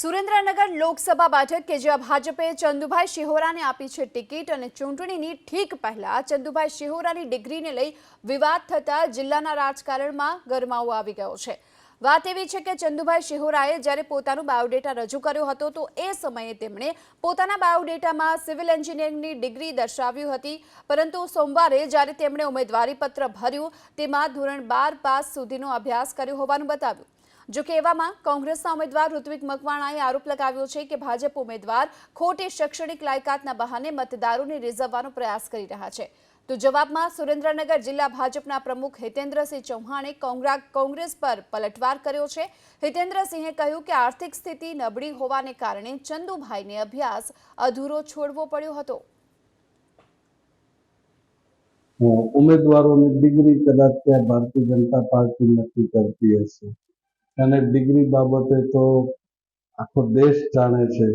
સુરેન્દ્રનગર લોકસભા બેઠક કે જ્યાં ભાજપે ચંદુભાઈ શિહોરાને આપી છે ટિકિટ અને ચૂંટણીની ઠીક પહેલા ચંદુભાઈ શિહોરાની ડિગ્રીને લઈ વિવાદ થતા જિલ્લાના રાજકારણમાં ગરમાવો આવી ગયો છે. વાત એવી છે કે ચંદુભાઈ શિહોરાએ જ્યારે પોતાનું બાયોડેટા રજૂ કર્યો હતો તો એ સમયે તેમણે પોતાના બાયોડેટામાં સિવિલ એન્જિનિયરિંગની ડિગ્રી દર્શાવ્યું હતી. પરંતુ સોમવારે જ્યારે તેમણે ઉમેદવારીપત્ર ભર્યું, તેમાં ધોરણ બાર પાસ સુધીનો અભ્યાસ કર્યો હોવાનું બતાવ્યું. જો કે એવામાં કોંગ્રેસના ઉમેદવાર ઋત્વિક મકવાણાએ આરોપ લગાવ્યો છે કે ભાજપ ઉમેદવાર ખોટી શૈક્ષણિક લાયકાતના બહાને મતદારોને રીઝવવાનો પ્રયાસ કરી રહ્યા છે. તો જવાબમાં સુરેન્દ્રનગર જિલ્લા ભાજપના પ્રમુખ હિતેન્દ્રસિંહ ચૌહાણે કોંગ્રેસ પર પલટવાર કર્યો છે. હિતેન્દ્રસિંહે કહ્યું કે આર્થિક સ્થિતિ નબળી હોવાને કારણે ચંદુભાઈને અભ્યાસ અધૂરો છોડવો પડ્યો હતો. ઉમેદવારોની ડિગ્રી કદાચ ત્યાં ભારતીય જનતા પાર્ટી નક્કી કરતી હશે. અને ડિગ્રી બાબતે તો આખો દેશ જાણે છે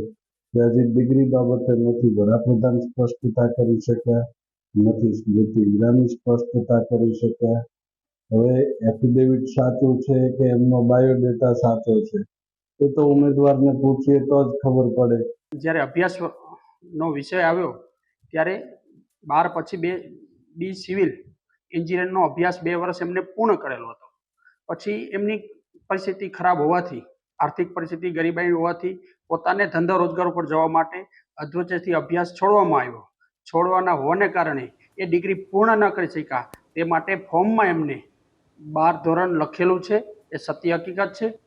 કે હજી ડિગ્રી બાબતે નથી. વડાપ્રધાન સ્પષ્ટતા કરી શક્યા, નથી. સ્મૃતિ ઈરાની સ્પષ્ટતા કરી શક્યા. હવે એફિડેવિટ સાચું છે કે એમનો બાયોડેટા સાચો છે? એ તો ઉમેદવારને પૂછીએ તો જ ખબર પડે. જ્યારે અભ્યાસ નો વિષય આવ્યો, ત્યારે બાર પછી બે બી સિવિલ એન્જિનિયરનો અભ્યાસ બે વર્ષ એમને પૂર્ણ કરેલો હતો. પછી એમની પરિસ્થિતિ ખરાબ હોવાથી, આર્થિક પરિસ્થિતિ ગરીબાઈ હોવાથી પોતાને ધંધા રોજગાર ઉપર જવા માટે અધવચ્ચેથી અભ્યાસ છોડવામાં આવ્યો. છોડવાના હોવાને કારણે એ ડિગ્રી પૂર્ણ ન કરી શક્યા. તે માટે ફોર્મમાં એમને બાર ધોરણ લખેલું છે. એ સત્ય હકીકત છે.